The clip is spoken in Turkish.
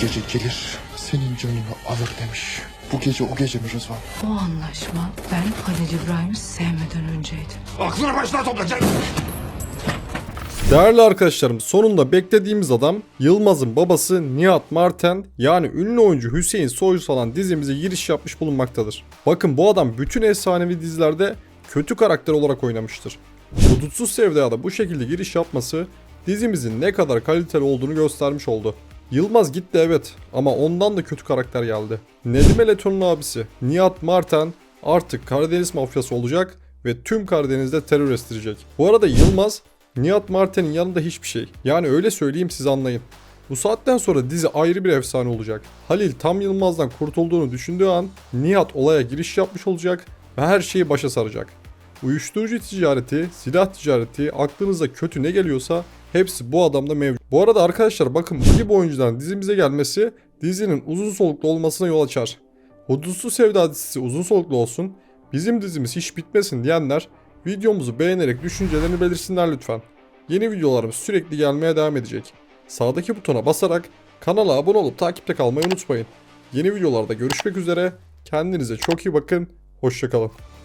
gece gelir senin canını alır demiş. Bu gece o gece mi Rızvan? O anlaşma ben Halil İbrahim'i sevmeden önceydi. Aklını başına topla canım. Değerli arkadaşlarım sonunda beklediğimiz adam Yılmaz'ın babası Nihat Marten yani ünlü oyuncu Hüseyin Soysal'an dizimize giriş yapmış bulunmaktadır. Bakın bu adam bütün efsanevi dizilerde kötü karakter olarak oynamıştır. Hudutsuz Sevda'ya da bu şekilde giriş yapması dizimizin ne kadar kaliteli olduğunu göstermiş oldu. Yılmaz gitti evet ama ondan da kötü karakter geldi. Nedim Eleton'un abisi Nihat Marten artık Karadeniz mafyası olacak ve tüm Karadeniz'de terör estirecek. Bu arada Yılmaz Nihat Marten'in yanında hiçbir şey. Yani öyle söyleyeyim siz anlayın. Bu saatten sonra dizi ayrı bir efsane olacak. Halil tam Yılmaz'dan kurtulduğunu düşündüğü an Nihat olaya giriş yapmış olacak ve her şeyi başa saracak. Uyuşturucu ticareti, silah ticareti, aklınıza kötü ne geliyorsa hepsi bu adamda mevcut. Bu arada arkadaşlar bakın bu gibi oyuncuların dizimize gelmesi dizinin uzun soluklu olmasına yol açar. Hudutsuz Sevda dizisi uzun soluklu olsun, bizim dizimiz hiç bitmesin diyenler videomuzu beğenerek düşüncelerini belirsinler lütfen. Yeni videolarımız sürekli gelmeye devam edecek. Sağdaki butona basarak kanala abone olup takipte kalmayı unutmayın. Yeni videolarda görüşmek üzere. Kendinize çok iyi bakın. Hoşçakalın.